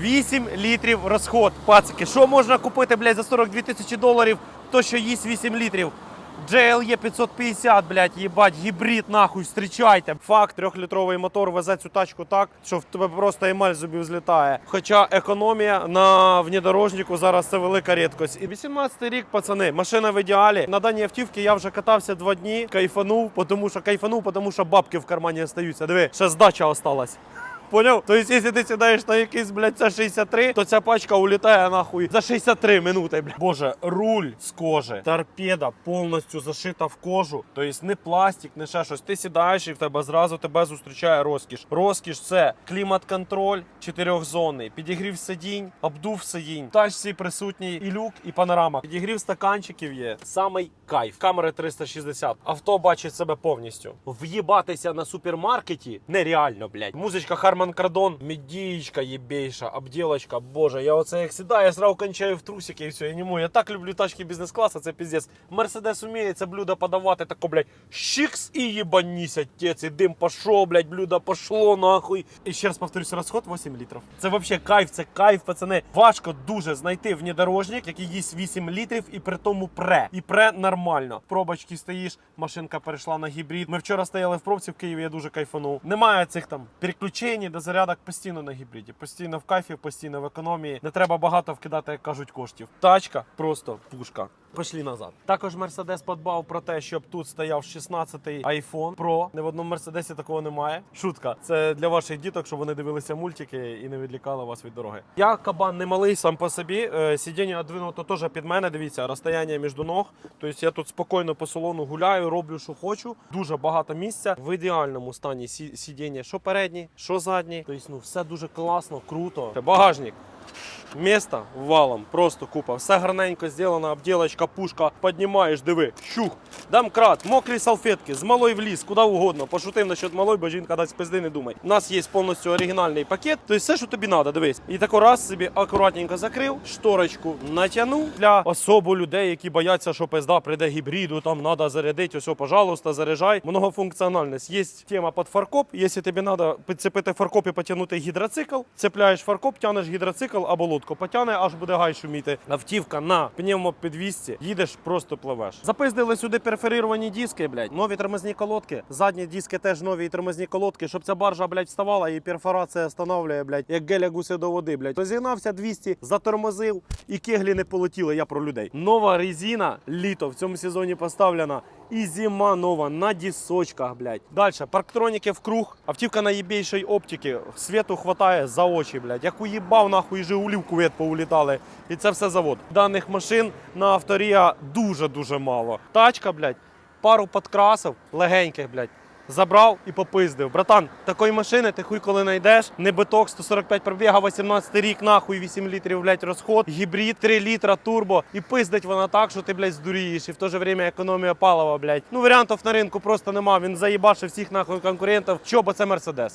8 літрів розход. Пацики, що можна купити, блядь, за 42 тисячі доларів, то що їсть 8 літрів? GLE 550, блядь, їбать, гібрид нахуй, зустрічайте. Факт, трьохлітровий мотор везе цю тачку так, що в тебе просто емаль зубів злітає. Хоча економія на внедорожнику зараз це велика рідкость. І 18-й рік, пацани, машина в ідеалі. На даній автівці я вже катався два дні, кайфанув, тому що кайфанув, тому що бабки в кармані остаються. Диви, ще здача осталась. Поняв? Тобто, якщо ти сідаєш на якийсь, блядь, це 63, то ця пачка улітає нахуй за 63 минути, блядь. Боже, руль з кожи, торпеда повністю зашита в кожу. Тобто не пластик, не ще щось. Ти сідаєш і в тебе зразу тебе зустрічає розкіш. Розкіш це клімат-контроль чотирьохзонний, підігрів сидінь, обдув сидінь. Тачці присутній і люк, і панорама. Підігрів стаканчиків є. Самий кайф. Камери 360. Авто бачить себе повністю. В'їбатися на супермаркеті нереально, блядь. Музичка Харман Кардон, медієчка єбейша, обділочка. Боже, я оце як сідаю, я сразу кончаю в трусики і все. Я не можу. Я так люблю тачки бізнес-класу, це піздець. Мерседес уміє це блюдо подавати, тако, блядь, щикс і їбаніся, тець, і дим пошов, блядь, блюдо пошло, нахуй. І ще раз повторюсь, розход 8 літрів. Це вообще кайф, це кайф, пацани. Важко дуже знайти внедорожник, який їсть 8 літрів і при тому пре. І пре нормально. В пробочці стоїш, машинка перейшла на гібрид. Ми вчора стояли в пробці в Києві, я дуже кайфанув. Немає цих там переключень до зарядок постійно на гібриді. Постійно в кайфі, постійно в економії. Не треба багато вкидати, як кажуть, коштів. Тачка просто пушка. Пішли назад. Також Мерседес подбав про те, щоб тут стояв 16-й iPhone Pro. Не в одному Мерседесі такого немає. Шутка. Це для ваших діток, щоб вони дивилися мультики і не відлікали вас від дороги. Я кабан не малий сам по собі. Е, Сидіння одвинуто теж під мене. Дивіться, розстояння між ног. Тобто я тут спокійно по салону гуляю, роблю, що хочу. Дуже багато місця. В ідеальному стані сі- сидіння, що передні, що задні. Тобто, ну все дуже класно, круто. Багажник. Место валом, просто купа. Все гарненько зроблено, обділочка, пушка. Піднімаєш, диви, щух. Дамкрат, мокрі салфетки, з малої в ліс, куди угодно. Пошутив насчет малої, бо жінка дасть пизди, не думай. У нас є повністю оригінальний пакет, тобто все, що тобі треба, дивись. І тако раз собі акуратненько закрив, шторочку натягнув для особо людей, які бояться, що пизда прийде гібриду, там треба зарядити, ось, пожалуйста, заряджай. Многофункціональність. Є тема під фаркоп. Якщо тобі треба підцепити фаркоп і потягнути гідроцикл, цепляєш фаркоп, тянеш гідроцикл або лодку. Потягне, аж буде гай шуміти. Автівка на пневмопідвісці, їдеш, просто пливеш. Запиздили сюди перфорировані диски, блядь. Нові тормозні колодки. Задні диски теж нові тормозні колодки, щоб ця баржа, блядь, вставала і перфорація встановлює, блядь, як геля гуси до води, блядь. Розігнався 200, затормозив і кеглі не полетіли. Я про людей. Нова резина літо в цьому сезоні поставлена. І зима нова на дісочках, блядь. Далі, парктроніки в круг, автівка на єбейшій оптики. Світу хватає за очі, блядь. Як уїбав, нахуй Жигулі в кувет поулітали. І це все завод. Даних машин на авторія дуже-дуже мало. Тачка, блядь, пару подкрасів легеньких, блядь. Забрав і попиздив. Братан, такої машини ти хуй коли знайдеш. Не биток, 145 пробіга, 18 рік, нахуй 8 літрів, блядь, розход, гібрид, 3 літра турбо. І пиздить вона так, що ти, блядь, здурієш. І в то же время економія палива, блядь. Ну варіантів на ринку просто нема. Він заїбашив всіх нахуй конкурентів. Що, бо це Мерседес.